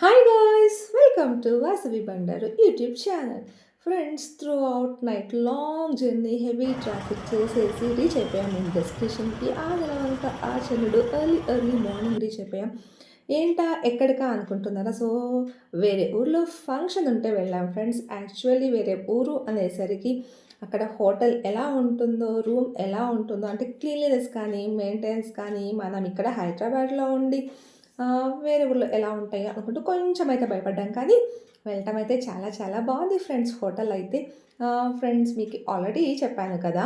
Hi guys welcome to Vasavi Bandaru YouTube channel friends throughout night long journey heavy traffic చేసేసి reach అయిపోయాం మేము డెస్టినేషన్కి ఆ తర్వాత ఆ చంద్రుడు ఎర్లీ ఎర్లీ మార్నింగ్ రీచ్ అయిపోయాం ఏంటా ఎక్కడికా అనుకుంటున్నారా? సో వేరే ఊర్లో ఫంక్షన్ ఉంటే వెళ్ళాం ఫ్రెండ్స్ యాక్చువల్లీ వేరే ఊరు అనేసరికి అక్కడ హోటల్ ఎలా ఉంటుందో రూమ్ ఎలా ఉంటుందో అంటే క్లీన్లీనెస్ కానీ మెయింటెనెన్స్ కానీ మనం ఇక్కడ హైదరాబాద్లో ఉండి వేరే ఊర్లో ఎలా ఉంటాయో అనుకుంటూ కొంచెం అయితే భయపడ్డాం. కానీ వెళ్ళటం అయితే చాలా చాలా బాగుంది ఫ్రెండ్స్. హోటల్ అయితే ఫ్రెండ్స్ మీకు ఆల్రెడీ చెప్పాను కదా.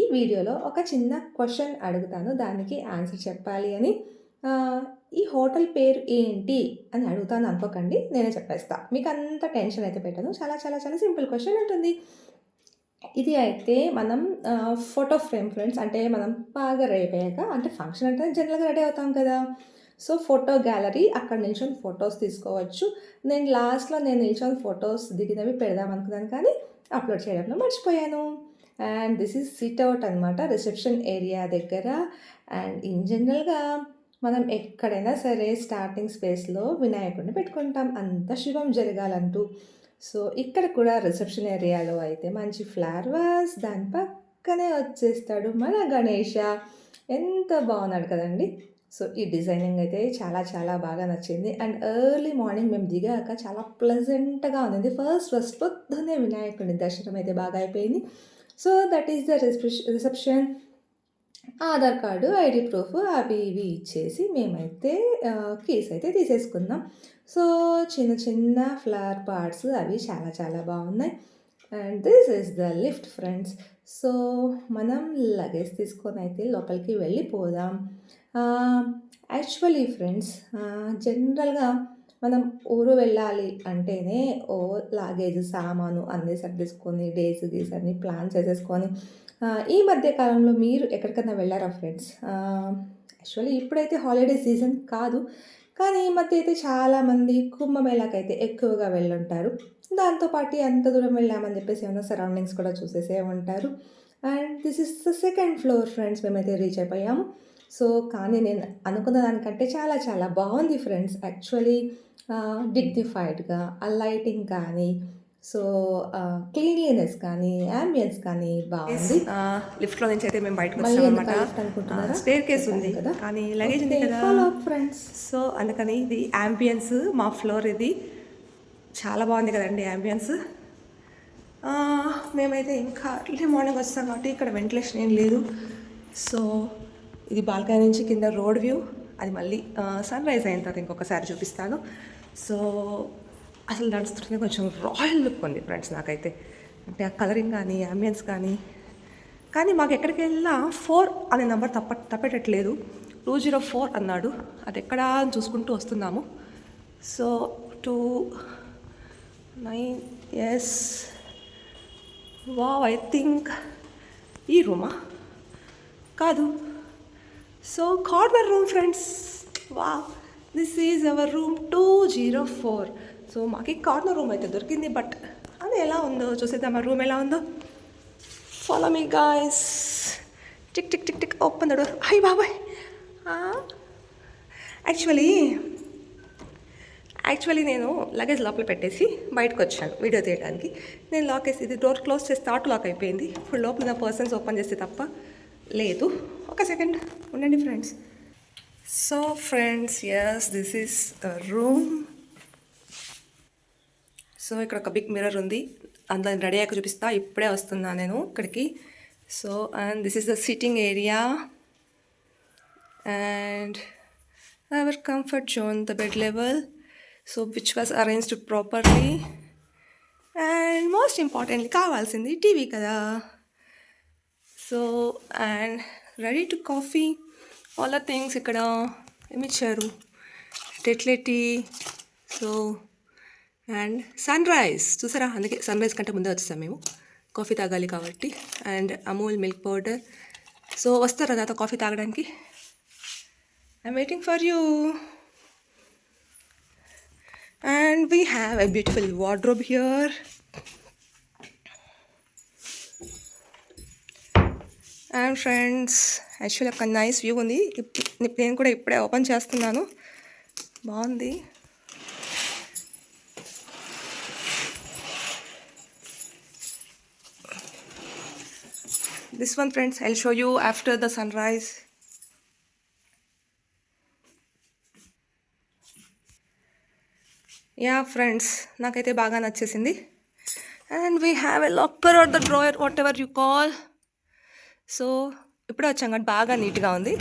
ఈ వీడియోలో ఒక చిన్న క్వశ్చన్ అడుగుతాను. దానికి ఆన్సర్ చెప్పాలి అని. ఈ హోటల్ పేరు ఏంటి అని అడుగుతాను అనుకోకండి నేనే చెప్పేస్తా. మీకు అంత టెన్షన్ అయితే పెట్టను. చాలా చాలా చాలా సింపుల్ క్వశ్చన్ ఉంటుంది. ఇది అయితే మనం ఫోటో ఫ్రేమ్ ఫ్రెండ్స్ అంటే మనం బాగా రెడీ అయ్యాక అంటే ఫంక్షన్ అంటే జనరల్గా రెడీ అవుతాం కదా. సో ఫోటో గ్యాలరీ అక్కడ నిల్చొని ఫొటోస్ తీసుకోవచ్చు. నేను లాస్ట్లో నేను నిల్చొని ఫొటోస్ దిగినవి పెడదాం అనుకున్నాను కానీ అప్లోడ్ చేయడంలో మర్చిపోయాను. And this is sit out అనమాట రిసెప్షన్ ఏరియా దగ్గర. అండ్ ఇన్ జనరల్గా మనం ఎక్కడైనా సరే స్టార్టింగ్ స్పేస్లో వినాయకుడిని పెట్టుకుంటాం. అంత శుభం జరగాలంటూ. సో ఇక్కడ కూడా రిసెప్షన్ ఏరియాలో అయితే మంచి ఫ్లవర్ వాస్ దాని పక్కనే వచ్చేస్తాడు మన గణేష. ఎంత బాగున్నాడు కదండి. సో ఈ డిజైనింగ్ అయితే చాలా చాలా బాగా నచ్చింది. అండ్ ఎర్లీ మార్నింగ్ మేము దిగాక చాలా ప్లెజెంట్గా ఉంది ఫస్ట్ ఫస్ట్ పొద్దున్నే వినాయకుడిని దర్శనం అయితే బాగా అయిపోయింది. So that is the reception. Aadhaar card ID proof అవి ఇవి ఇచ్చేసి మేమైతే కీస్ అయితే తీసేసుకున్నాం. సో చిన్న చిన్న ఫ్లవర్ పార్ట్స్ అవి చాలా చాలా బాగున్నాయి. And this is the lift friends. So మనం లగేజ్ తీసుకొని అయితే లోపలికి వెళ్ళిపోదాం. యాక్చువల్లీ ఫ్రెండ్స్ జనరల్గా మనం ఊరు వెళ్ళాలి అంటేనే ఓ లాగేజ్ సామాను అన్నీ సర్దేసుకొని డేస్ గీస్ అన్ని ప్లాన్ చేసేసుకొని ఈ మధ్య కాలంలో మీరు ఎక్కడికైనా వెళ్ళారా ఫ్రెండ్స్ యాక్చువల్లీ ఇప్పుడైతే హాలిడే సీజన్ కాదు. కానీ ఈ మధ్య అయితే చాలామంది కుంభమేళాకి అయితే ఎక్కువగా వెళ్ళుంటారు. దాంతోపాటు ఎంత దూరం వెళ్ళామని చెప్పేసి ఏమైనా సరౌండింగ్స్ కూడా చూసేసే ఉంటారు. And this is the second floor friends మేమైతే రీచ్ అయిపోయాము. సో కానీ నేను అనుకున్న దానికంటే చాలా చాలా బాగుంది ఫ్రెండ్స్ యాక్చువల్లీ డిగ్నిఫైడ్గా ఆ లైటింగ్ కానీ సో క్లీన్లీనెస్ కానీ అంబియన్స్ కానీ బాగుంది. లిఫ్ట్లో నుంచి అయితే మేము బయటకు మళ్ళీ వచ్చాం ఎందుకు అనమాట? స్టేర్ కేస్ ఉంది. కదా. కానీ లగేజ్ ఉంది కదా. ఫ్రెండ్స్ సో అందుకని ఇది యాంబియన్స్ మా ఫ్లోర్ ఇది. చాలా బాగుంది కదండి యాంబియన్స్. మేమైతే ఇంకా ఎర్లీ మార్నింగ్ వస్తాం కాబట్టి ఇక్కడ వెంటిలేషన్ ఏం లేదు. సో ఇది బాల్కనీ నుంచి కింద రోడ్ వ్యూ. అది మళ్ళీ సన్ రైజ్ అయిన తర్వాత ఇంకొకసారి చూపిస్తాను. సో అసలు నడుస్తుంటే కొంచెం రాయల్ లుక్ ఉంది ఫ్రెండ్స్ నాకైతే. అంటే ఆ కలరింగ్ కానీ అంబియన్స్ కానీ. కానీ మాకు ఎక్కడికి వెళ్ళినా ఫోర్ అనే నెంబర్ తప్ప తప్పేటట్లేదు. టూ జీరో ఫోర్ అన్నాడు. అది ఎక్కడా అని చూసుకుంటూ వస్తున్నాము. So two nine yes wow I think ఈ రూమా కాదు. సో కార్నర్ రూమ్ ఫ్రెండ్స్ వా this is our room two zero four so మాకు కార్నర్ రూమ్ అయితే దొరికింది బట్ అది ఎలా ఉందో చూసేద్దాం. ఆ రూమ్ ఎలా ఉందో. Follow me guys tick tick tick tick. Open the door అయ్యి బాబాయ్. యాక్చువల్లీ యాక్చువల్లీ నేను లగేజ్ లోపల పెట్టేసి బయటకు వచ్చాను వీడియో తీయడానికి. నేను లాక్ వేసి ఇది డోర్ క్లోజ్ చేస్తే ఆటో లాక్ అయిపోయింది. ఇప్పుడు లోపల నా పర్సన్స్ ఓపెన్ చేస్తే తప్ప లేదు. ఒక సెకండ్ ఉండండి friends so friends yes this is the room so ఇక్కడ ఒక బిగ్ మిర్రర్ ఉంది. అందులో రెడీ అయ్యాక చూపిస్తా. ఇప్పుడే వస్తున్నా నేను ఇక్కడికి. So and this is the sitting area and our comfort zone the bed level so which was arranged properly and most importantly కావాల్సింది టీవీ కదా. So and ready to coffee all the things ఇక్కడ. ఏమి ఇచ్చారు Tetley tea so and sunrise చూసారా? అందుకే sun rise కంటే ముందే వచ్చేసాం మేము. కాఫీ తాగాలి కాబట్టి. And Amul milk powder. So వస్తారా తర్వాత కాఫీ తాగడానికి? I'm waiting for you and we have a beautiful wardrobe here and friends actually ఒక నైస్ వ్యూ ఉంది. ఇప్- నేను కూడా ఇప్పుడే ఓపెన్ చేస్తున్నాను. బాగుంది. This one, friends, I'll show you after the sunrise. Yeah friends నాకైతే బాగా నచ్చేసింది. And we have a locker or the drawer whatever you call so ఇప్పుడే వచ్చాం కాబట్టి బాగా నీట్గా ఉంది.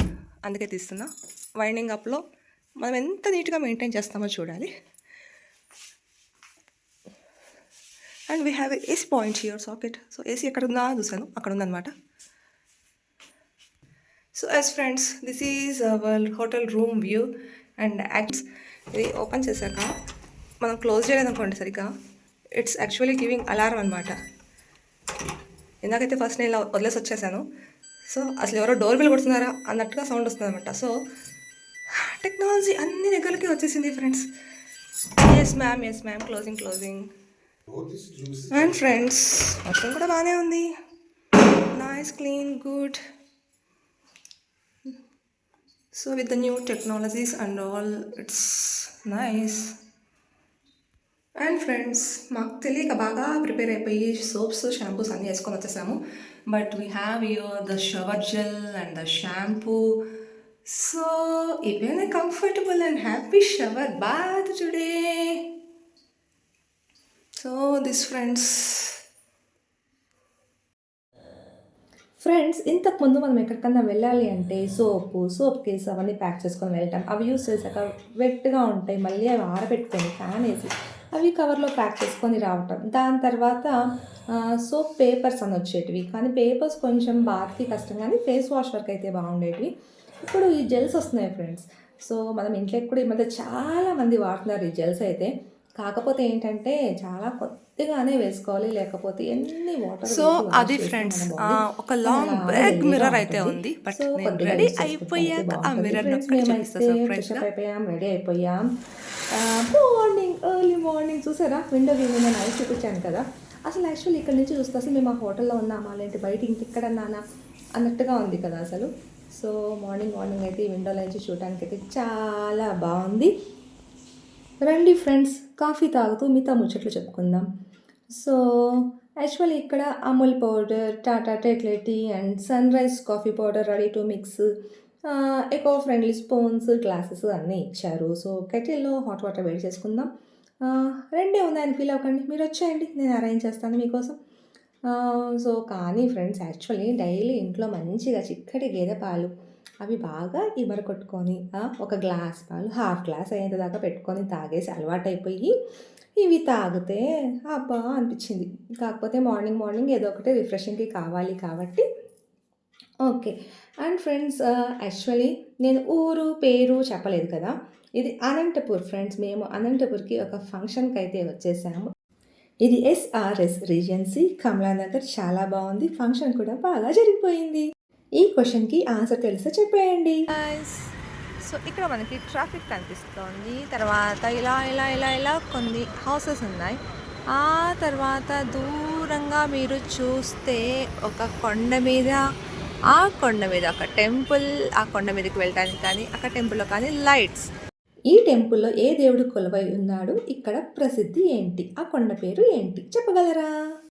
అందుకే తీస్తున్నా. వైండింగ్ అప్లో మనం ఎంత నీట్గా మెయింటైన్ చేస్తామో చూడాలి. And we have AC point here socket so AC ఎక్కడ ఉందా చూసాను అక్కడ ఉందన్నమాట so yes friends this is our hotel room view and acts ఇది ఓపెన్ చేశాక మనం క్లోజ్ చేయలేదనుకోండి సరిగ్గా. ఇట్స్ యాక్చువల్లీ గివింగ్ అలారం అనమాట ఇందాకైతే ఫస్ట్ నేను ఇలా వదిలేసి వచ్చేసాను. సో అసలు ఎవరో డోర్ బిల్ కొడుతున్నారా అన్నట్టుగా సౌండ్ వస్తుంది అనమాట సో టెక్నాలజీ అన్ని దగ్గరికి వచ్చేసింది friends yes ma'am yes ma'am closing closing and friends మొత్తం కూడా బాగానే ఉంది. Nice clean good so with the new technologies and all it's nice and friends మాకు తెలియక బాగా ప్రిపేర్ అయిపోయి సోప్స్ షాంపూస్ అన్నీ వేసుకొని వచ్చేసాము. But we have your the shower gel and the shampoo so even comfortable and happy shower bath today so this friends friends ఇంతకుముందు మనం ఎక్కడికన్నా వెళ్ళాలి అంటే సోపు సోప్ కేసు అవన్నీ ప్యాక్ చేసుకొని వెళ్ళటం. అవి యూస్ చేశాక వెట్గా ఉంటాయి. మళ్ళీ అవి ఆరబెట్టుకొని ఫ్యాన్ వేసి అవి కవర్లో ప్యాక్ చేసుకొని రావటం. దాని తర్వాత సోప్ పేపర్స్ అని వచ్చేటివి. కానీ పేపర్స్ కొంచెం బాత్కి కష్టం. కానీ ఫేస్ వాష్ వరకు అయితే బాగుండేటివి. ఇప్పుడు ఈ జెల్స్ వస్తున్నాయి ఫ్రెండ్స్ సో మనం ఇంట్లో కూడా ఈ మధ్య చాలా మంది వాడుతున్నారు ఈ జెల్స్ అయితే. కాకపోతే ఏంటంటే చాలా కొద్దిగానే వేసుకోవాలి లేకపోతే ఎన్ని వాటర్ సో అది ఫ్రెండ్స్ ఒక లాంగ్ బ్యాగ్ మిర్రర్ అయితే ఉంది. బట్ నేను రెడీ అయిపోయాక ఆ మిర్రర్ అయిపోయాం రెడీ అయిపోయాం. మార్నింగ్ ఎర్లీ మార్నింగ్ చూసారా? విండో వ్యూ నేను నైట్ చూపించాను కదా. అసలు యాక్చువల్లీ ఇక్కడ నుంచి చూస్తే అసలు మేము ఆ హోటల్లో ఉన్నామా లేదంటే బయట ఇంకెక్కడన్నానా అన్నట్టుగా ఉంది కదా అసలు. సో మార్నింగ్ మార్నింగ్ అయితే ఈ విండోలో నుంచి చూడడానికి అయితే చాలా బాగుంది. రండి ఫ్రెండ్స్ కాఫీ తాగుతూ మిగతా ముచ్చట్లు చెప్పుకుందాం. సో యాక్చువల్లీ ఇక్కడ Amul powder Tata Tetley tea and sunrise coffee powder ready to mix. Eco friendly spoons glasses అన్నీ ఇచ్చారు. సో కెటిల్లో హాట్ వాటర్ వేడి చేసుకుందాం. రెండే ఉందని ఫీల్ అవ్వకండి. మీరు వచ్చేయండి నేను అరేంజ్ చేస్తాను మీకోసం. సో కానీ ఫ్రెండ్స్ యాక్చువల్లీ డైలీ ఇంట్లో మంచిగా చిక్కటి గేదె పాలు అవి బాగా ఇమర కొట్టుకొని ఒక గ్లాస్ పాలు హాఫ్ గ్లాస్ అయ్యేంత దాకా పెట్టుకొని తాగేసి అలవాటైపోయి ఇవి తాగితే అబ్బా అనిపించింది. కాకపోతే మార్నింగ్ మార్నింగ్ ఏదో ఒకటి రిఫ్రెషింగ్కి కావాలి కాబట్టి ఓకే. అండ్ ఫ్రెండ్స్ యాక్చువల్లీ నేను ఊరు పేరు చెప్పలేదు కదా. ఇది అనంతపూర్ ఫ్రెండ్స్ మేము అనంతపూర్కి ఒక ఫంక్షన్కి అయితే వచ్చేసాము. ఇది ఎస్ఆర్ఎస్ రీజెన్సీ. కమలానగర్ చాలా బాగుంది. ఫంక్షన్ కూడా బాగా జరిగిపోయింది. ఈ క్వశ్చన్కి ఆన్సర్ తెలిస్తే చెప్పేయండి. సో ఇక్కడ మనకి ట్రాఫిక్ కనిపిస్తోంది. తర్వాత ఇలా ఇలా ఇలా ఇలా కొన్ని హౌసెస్ ఉన్నాయి. ఆ తర్వాత దూరంగా మీరు చూస్తే ఒక కొండ మీద ఆ కొండ మీద ఒక టెంపుల్ ఆ కొండ మీదకి వెళ్ళడానికి కానీ అక్కడ టెంపుల్లో కానీ లైట్స్. ఈ టెంపుల్లో ఏ దేవుడు కొలువై ఉన్నాడు? ఇక్కడ ప్రసిద్ధి ఏంటి? ఆ కొండ పేరు ఏంటి? చెప్పగలరా?